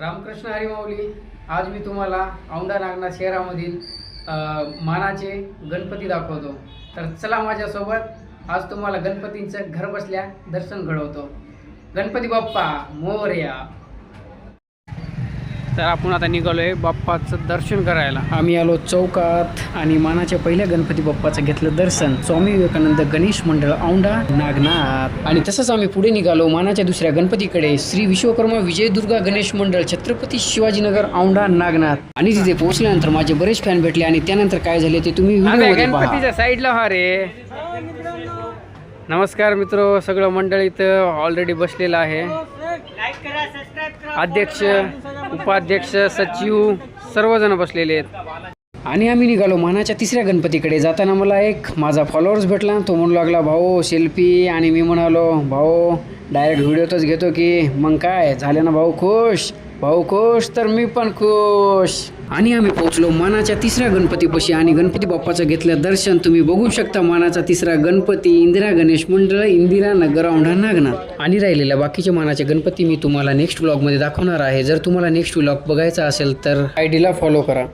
रामकृष्ण हरिमाऊली आज मी तुम्हाला औंढा नागनाथ शहरामधील मानाचे गणपती दाखवतो. तर चला माझ्यासोबत आज तुम्हाला गणपतींचं घर बसल्या दर्शन घडवतो. गणपती बाप्पा मोरया. तर आपण आता निघालोय बाप्पाचं दर्शन करायला. आम्ही आलो चौकात आणि मानाच्या पहिल्या गणपती बाप्पाचं घेतलं दर्शन. स्वामी विवेकानंद गणेश मंडळ औंढा नागनाथ. आणि तसंच आम्ही पुढे निघालो मानाच्या दुसऱ्या गणपतीकडे. श्री विश्वकर्मा विजय दुर्गा गणेश मंडळ छत्रपती शिवाजीनगर औंढा नागनाथ. आणि तिथे पोहोचल्यानंतर माझे बरेच फॅन भेटले आणि त्यानंतर काय झाले ते तुम्ही. गणपतीच्या साईडला हा रे. नमस्कार मित्र सगळं मंडळ इथं ऑलरेडी बसलेलं आहे. अध्यक्ष उपाध्यक्ष सचिव सर्वजण बसलेले आहेत. आणि आम्ही निघालो मानाच्या तिसऱ्या गणपतीकडे. जाताना मला एक माझा फॉलोअर्स भेटला. तो म्हणू लागला भाऊ शिल्पी आणि मी म्हणालो भाऊ डायरेक्ट व्हिडिओतच घेतो की मग काय? झाले ना भाऊ खुश? भाऊ खुश तर मी पण खुश. आणि आम्ही पोहोचलो मानाच्या तिसऱ्या गणपतीपाशी आणि गणपती बाप्पाचं घेतलं दर्शन. तुम्ही बघू शकता मानाचा तिसरा गणपती इंदिरा गणेश मंडळ इंदिरा नगर औंढा नागनाथ. आणि राहिलेल्या बाकीचे मानाचे गणपती मी तुम्हाला नेक्स्ट व्लॉगमध्ये दाखवणार आहे. जर तुम्हाला नेक्स्ट व्लॉग बघायचा असेल तर आय डीला फॉलो करा.